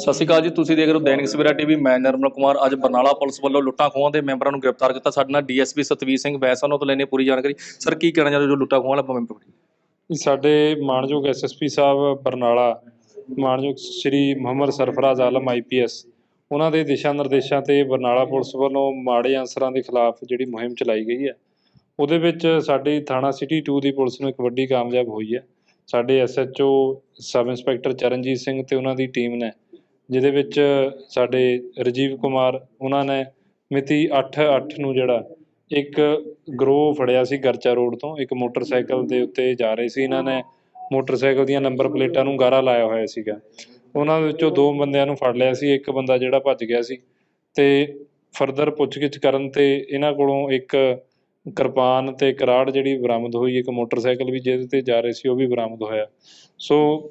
ਸਤਿ ਸ਼੍ਰੀ ਅਕਾਲ ਜੀ, ਤੁਸੀਂ ਦੇਖ ਰਹੇ ਹੋ ਦੈਨਿਕ ਸਵੇਰਾ ਟੀਵੀ। ਮੈਂ ਨਰਮਲ ਕੁਮਾਰ। ਅੱਜ ਬਰਨਾਲਾ ਪੁਲਿਸ ਵੱਲੋਂ ਲੁੱਟਾਂ ਖੋਹਾਂ ਦੇ ਮੈਂਬਰਾਂ ਨੂੰ ਗ੍ਰਿਫਤਾਰ ਕੀਤਾ। ਸਾਡੇ ਨਾਲ ਡੀਐਸਪੀ ਸਤਵੀਰ ਸਿੰਘ ਬੈਸ ਉਹਨਾਂ ਤੋਂ ਲੈਣੇ ਪੂਰੀ ਜਾਣਕਾਰੀ। ਸਰ, ਕੀ ਕਹਿਣਾ ਚਾਹੁੰਦੇ ਜੋ ਲੁੱਟਾਂ ਖੋਹਾਂ ਵਾਲਾ ਮੈਂਬਰ ਇਹ ਸਾਡੇ ਮਾਨਯੋਗ ਐਸਐਸਪੀ ਸਾਹਿਬ ਬਰਨਾਲਾ, ਮਾਨਯੋਗ ਸ਼੍ਰੀ ਮੁਹੰਮਦ ਸਰਫਰਾਜ਼ ਆਲਮ ਆਈਪੀਐਸ ਉਹਨਾਂ ਦੇ ਦਿਸ਼ਾ ਨਿਰਦੇਸ਼ਾਂ ਤੇ ਬਰਨਾਲਾ ਪੁਲਿਸ ਵੱਲੋਂ ਮਾੜੇ ਅਨਸਰਾਂ ਦੇ ਖਿਲਾਫ ਜਿਹੜੀ ਮੁਹਿੰਮ ਚਲਾਈ ਗਈ ਹੈ, ਉਹਦੇ ਵਿੱਚ ਸਾਡੀ ਥਾਣਾ ਸਿਟੀ 2 ਦੀ ਪੁਲਿਸ ਨੂੰ ਇੱਕ ਵੱਡੀ ਕਾਮਯਾਬ ਹੋਈ ਹੈ। ਸਾਡੇ SHO sub inspector Charanjit Singh ਤੇ ਉਹਨਾਂ ਦੀ ਟੀਮ ਨੇ ਜਿਹਦੇ ਵਿੱਚ ਸਾਡੇ ਰਜੀਵ ਕੁਮਾਰ, ਉਹਨਾਂ ਨੇ ਮਿਤੀ 8/8 ਨੂੰ ਜਿਹੜਾ ਇੱਕ ਗਰੋਹ ਫੜਿਆ ਸੀ ਗਰਚਾ ਰੋਡ ਤੋਂ, ਇੱਕ ਮੋਟਰਸਾਈਕਲ ਦੇ ਉੱਤੇ ਜਾ ਰਹੇ ਸੀ। ਇਹਨਾਂ ਨੇ ਮੋਟਰਸਾਈਕਲ ਦੀਆਂ ਨੰਬਰ ਪਲੇਟਾਂ ਨੂੰ ਗਾਰਾ ਲਾਇਆ ਹੋਇਆ ਸੀਗਾ। ਉਹਨਾਂ ਵਿੱਚੋਂ ਦੋ ਬੰਦਿਆਂ ਨੂੰ ਫੜ ਲਿਆ ਸੀ, ਇੱਕ ਬੰਦਾ ਜਿਹੜਾ ਭੱਜ ਗਿਆ ਸੀ ਤੇ ਫਰਦਰ ਪੁੱਛਗਿੱਛ ਕਰਨ ਤੇ ਇਹਨਾਂ ਕੋਲੋਂ ਇੱਕ ਕਿਰਪਾਨ ਤੇ ਕਰਾੜ ਜਿਹੜੀ ਬਰਾਮਦ ਹੋਈ, ਇੱਕ ਮੋਟਰਸਾਈਕਲ ਵੀ ਜਿਹਦੇ ਤੇ ਜਾ ਰਹੇ ਸੀ, ਉਹ ਵੀ ਬਰਾਮਦ ਹੋਇਆ। ਸੋ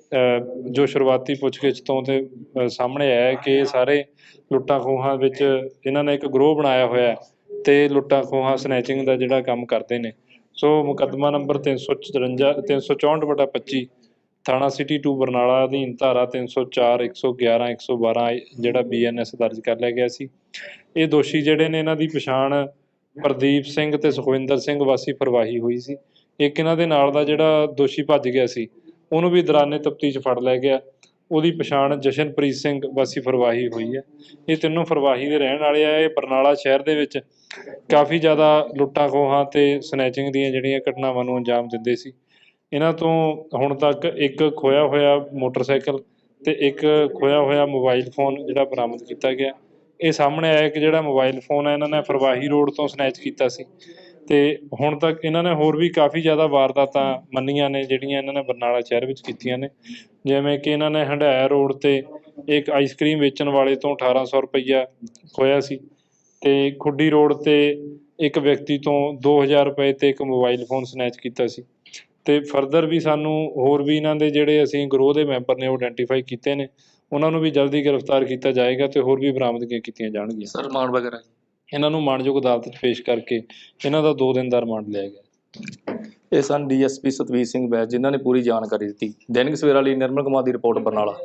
ਜੋ ਸ਼ੁਰੂਆਤੀ ਪੁੱਛਗਿੱਛ ਤੋਂ ਤੇ ਸਾਹਮਣੇ ਆਇਆ ਕਿ ਇਹ ਸਾਰੇ ਲੁੱਟਾਂ ਖੋਹਾਂ ਵਿੱਚ ਇਹਨਾਂ ਨੇ ਇੱਕ ਗਰੋਹ ਬਣਾਇਆ ਹੋਇਆ ਹੈ ਤੇ ਲੁੱਟਾਂ ਖੋਹਾਂ, ਸਨੈਚਿੰਗ ਦਾ ਜਿਹੜਾ ਕੰਮ ਕਰਦੇ ਨੇ। ਸੋ, ਮੁਕੱਦਮਾ ਨੰਬਰ 354 364 ਬਟਾ 25 ਥਾਣਾ ਸਿਟੀ 2 ਬਰਨਾਲਾ, ਅਧੀਨ ਧਾਰਾ 304 111 112 ਜਿਹੜਾ ਬੀਐਨਐਸ ਦਰਜ ਕਰ ਲਿਆ ਗਿਆ ਸੀ। ਇਹ ਦੋਸ਼ੀ ਜਿਹੜੇ ਨੇ, ਇਹਨਾਂ ਦੀ ਪਛਾਣ ਪ੍ਰਦੀਪ ਸਿੰਘ ਤੇ ਸੁਖਵਿੰਦਰ ਸਿੰਘ ਵਾਸੀ ਫਰਵਾਹੀ ਹੋਈ ਸੀ। ਇੱਕ ਇਹਨਾਂ ਦੇ ਨਾਲ ਦਾ ਜਿਹੜਾ ਦੋਸ਼ੀ ਭੱਜ ਗਿਆ ਸੀ, ਉਹਨੂੰ ਵੀ ਦੌਰਾਨੇ ਤਫਤੀਸ਼ ਫੜ ਲਿਆ ਗਿਆ। ਉਹਦੀ ਪਛਾਣ ਜਸ਼ਨਪ੍ਰੀਤ ਸਿੰਘ ਵਾਸੀ ਫਰਵਾਹੀ ਹੋਈ ਹੈ। ਇਹ ਤਿੰਨੋਂ ਫਰਵਾਹੀ ਦੇ ਰਹਿਣ ਵਾਲੇ ਆ। ਇਹ ਬਰਨਾਲਾ ਸ਼ਹਿਰ ਦੇ ਵਿੱਚ ਕਾਫੀ ਜ਼ਿਆਦਾ ਲੁੱਟਾਂ ਖੋਹਾਂ ਤੇ ਸਨੈਚਿੰਗ ਦੀਆਂ ਜਿਹੜੀਆਂ ਘਟਨਾਵਾਂ ਨੂੰ ਅੰਜਾਮ ਦਿੰਦੇ ਸੀ। ਇਹਨਾਂ ਤੋਂ ਹੁਣ ਤੱਕ ਇੱਕ ਖੋਇਆ ਹੋਇਆ ਮੋਟਰਸਾਈਕਲ ਤੇ ਇੱਕ ਖੋਇਆ ਹੋਇਆ ਮੋਬਾਈਲ ਫੋਨ ਜਿਹੜਾ ਬਰਾਮਦ ਕੀਤਾ ਗਿਆ। ਇਹ ਸਾਹਮਣੇ ਆਇਆ ਕਿ ਜਿਹੜਾ ਮੋਬਾਈਲ ਫੋਨ ਹੈ ਇਹਨਾਂ ਨੇ ਫਰਵਾਹੀ ਰੋਡ ਤੋਂ ਸਨੈਚ ਕੀਤਾ ਸੀ। ਤੇ ਹੁਣ ਤੱਕ ਇਹਨਾਂ ਨੇ ਹੋਰ ਵੀ ਕਾਫੀ ਜ਼ਿਆਦਾ ਵਾਰਦਾਤਾਂ ਮੰਨੀਆਂ ਨੇ, ਜਿਹੜੀਆਂ ਇਹਨਾਂ ਨੇ ਬਰਨਾਲਾ ਸ਼ਹਿਰ ਵਿੱਚ ਕੀਤੀਆਂ ਨੇ। ਜਿਵੇਂ ਕਿ ਇਹਨਾਂ ਨੇ ਹੰਡਾਇਆ ਰੋਡ ਤੇ ਇੱਕ ਆਈਸਕ੍ਰੀਮ ਵੇਚਣ ਵਾਲੇ ਤੋਂ 1800 ਰੁਪਈਆ ਖੋਇਆ ਸੀ ਤੇ ਖੁੱਡੀ ਰੋਡ ਤੇ ਇੱਕ ਵਿਅਕਤੀ ਤੋਂ 2000 ਰੁਪਏ ਤੇ ਇੱਕ ਮੋਬਾਈਲ ਫੋਨ ਸਨੈਚ ਕੀਤਾ ਸੀ। ਤੇ ਫਰਦਰ ਵੀ ਸਾਨੂੰ ਹੋਰ ਵੀ ਇਹਨਾਂ ਦੇ ਜਿਹੜੇ ਅਸੀਂ ਗਰੋਹ ਦੇ ਮੈਂਬਰ ਨੇ ਉਹ ਆਇਡੈਂਟੀਫਾਈ ਕੀਤੇ ਨੇ। ਉਹਨਾਂ ਨੂੰ ਵੀ ਜਲਦੀ ਗ੍ਰਿਫਤਾਰ ਕੀਤਾ ਜਾਏਗਾ ਤੇ ਹੋਰ ਵੀ ਬਰਾਮਦਗੀਆਂ ਕੀਤੀਆਂ ਜਾਣਗੀਆਂ। ਸਰ ਰਿਮਾਂਡ ਵਗੈਰਾ ਇਹਨਾਂ ਨੂੰ ਮਾਣਯੋਗ ਅਦਾਲਤ 'ਚ ਪੇਸ਼ ਕਰਕੇ ਇਹਨਾਂ ਦਾ 2 ਦਿਨ ਦਾ ਰਿਮਾਂਡ ਲਿਆ ਗਿਆ। ਇਹ ਸਨ ਡੀਐਸਪੀ ਸਤਵੀਰ ਸਿੰਘ ਬੈਸ ਜਿਨ੍ਹਾਂ ਨੇ ਪੂਰੀ ਜਾਣਕਾਰੀ ਦਿੱਤੀ। ਦੈਨਿਕ ਸਵੇਰਾ ਲਈ ਨਿਰਮਲ ਕੁਮਾਰ ਦੀ ਰਿਪੋਰਟ ਬਰਨਾਲਾ।